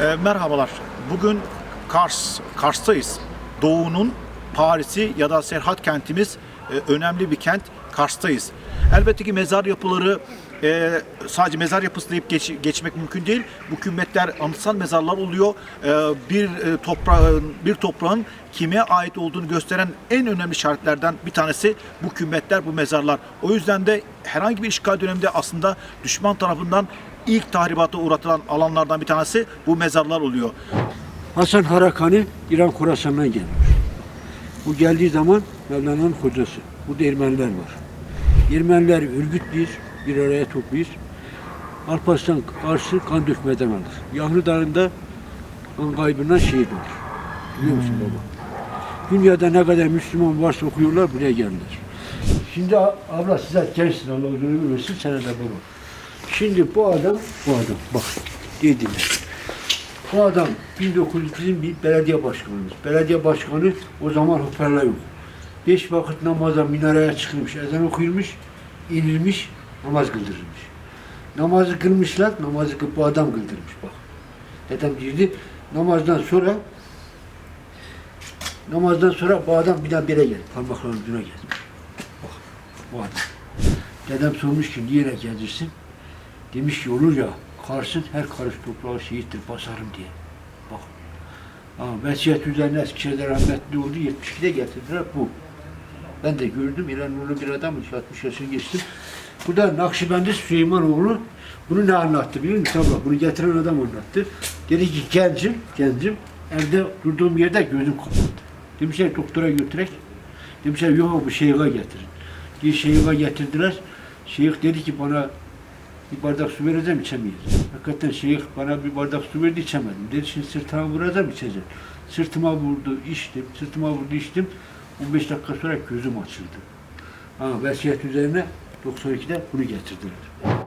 E, merhabalar. Bugün Kars, Kars'tayız. Doğu'nun Paris'i ya da Serhat kentimiz e, önemli bir kent. Kars'tayız. Elbette ki mezar yapıları e, sadece mezar yapısı deyip geç- geçmek mümkün değil. Bu kümbetler anıtsal mezarlar oluyor. E, bir e, toprağın bir toprağın kime ait olduğunu gösteren en önemli işaretlerden bir tanesi bu kümbetler, bu mezarlar. O yüzden de herhangi bir işgal döneminde aslında düşman tarafından ilk tahribata uğratılan alanlardan bir tanesi bu mezarlar oluyor. Hasan Harakani İran Khorasan'dan gelmiş. Bu geldiği zaman Mevlana'nın hocası. Burada Ermeniler var. Ermeniler örgütlüyüz, bir araya topluyuz. Alparslan karşı kan dökmeden alır. Yahlı Dağı'nda kan kaybından şehit olur. Biliyor musun baba? Dünyada ne kadar Müslüman varsa okuyorlar buraya geldiler. Şimdi abla size gençsin Allah uzun ömür versin sana da baba. Şimdi bu adam, bu adam bak dediler. Bu adam 1900 bizim bir belediye başkanımız. Belediye başkanı o zaman hoparlör yok. Beş vakit namaza minareye çıkılmış, ezan okuyulmuş, inilmiş, namaz kıldırılmış. Namazı kılmışlar, namazı bu adam kıldırmış bak. Dedem girdi, namazdan sonra namazdan sonra bu adam bir daha bire geldi, parmaklarının ucuna geldi. Bak, bu adam. Dedem sormuş ki niye gelirsin? Demiş ki olur ya, Kars'ın her karış toprağı şehittir, basarım diye. Bak. Ama Vesiyet üzerine Eskişehir'de rahmetli oldu, 72'de getirdiler bu. Ben de gördüm, İranlı bir adam, 60 yaşını geçtim. Burada Nakşibendi Süleymanoğlu bunu ne anlattı biliyor musun? Tabii bunu getiren adam anlattı. Dedi ki gencim, gencim, evde durduğum yerde gözüm kapalı. Demişler doktora götürek. Demişler yok bu şeyha getirin. Bir şeyha getirdiler. Şeyh dedi ki bana bir bardak su vereceğim içemeyeceğim. Hakikaten şeyh bana bir bardak su verdi içemedim. Dedi şimdi sırtıma vuracağım içeceğim. Sırtıma vurdu içtim. Sırtıma vurdu içtim. 15 dakika sonra gözüm açıldı. Ha, vesiyet üzerine 92'de bunu getirdiler.